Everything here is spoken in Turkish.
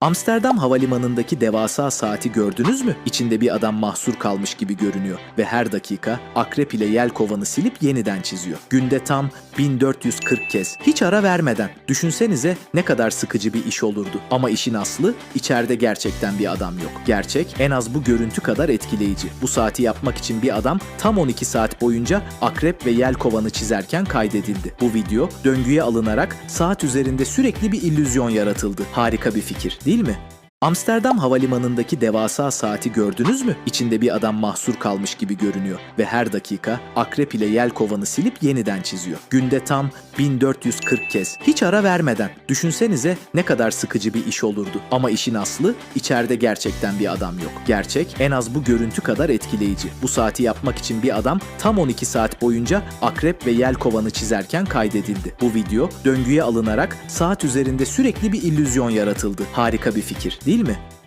Amsterdam havalimanındaki devasa saati gördünüz mü? İçinde bir adam mahsur kalmış gibi görünüyor ve her dakika akrep ile yel kovanı silip yeniden çiziyor. Günde tam 1440 kez, hiç ara vermeden. Düşünsenize ne kadar sıkıcı bir iş olurdu. Ama işin aslı içeride gerçekten bir adam yok. Gerçek en az bu görüntü kadar etkileyici. Bu saati yapmak için bir adam tam 12 saat boyunca akrep ve yel kovanı çizerken kaydedildi. Bu video döngüye alınarak saat üzerinde sürekli bir illüzyon yaratıldı. Harika bir fikir, değil mi? Amsterdam havalimanındaki devasa saati gördünüz mü? İçinde bir adam mahsur kalmış gibi görünüyor ve her dakika akrep ile yel kovanı silip yeniden çiziyor. Günde tam 1440 kez, hiç ara vermeden. Düşünsenize ne kadar sıkıcı bir iş olurdu. Ama işin aslı içeride gerçekten bir adam yok. Gerçek en az bu görüntü kadar etkileyici. Bu saati yapmak için bir adam tam 12 saat boyunca akrep ve yel kovanı çizerken kaydedildi. Bu video döngüye alınarak saat üzerinde sürekli bir illüzyon yaratıldı. Harika bir fikir, değil mi?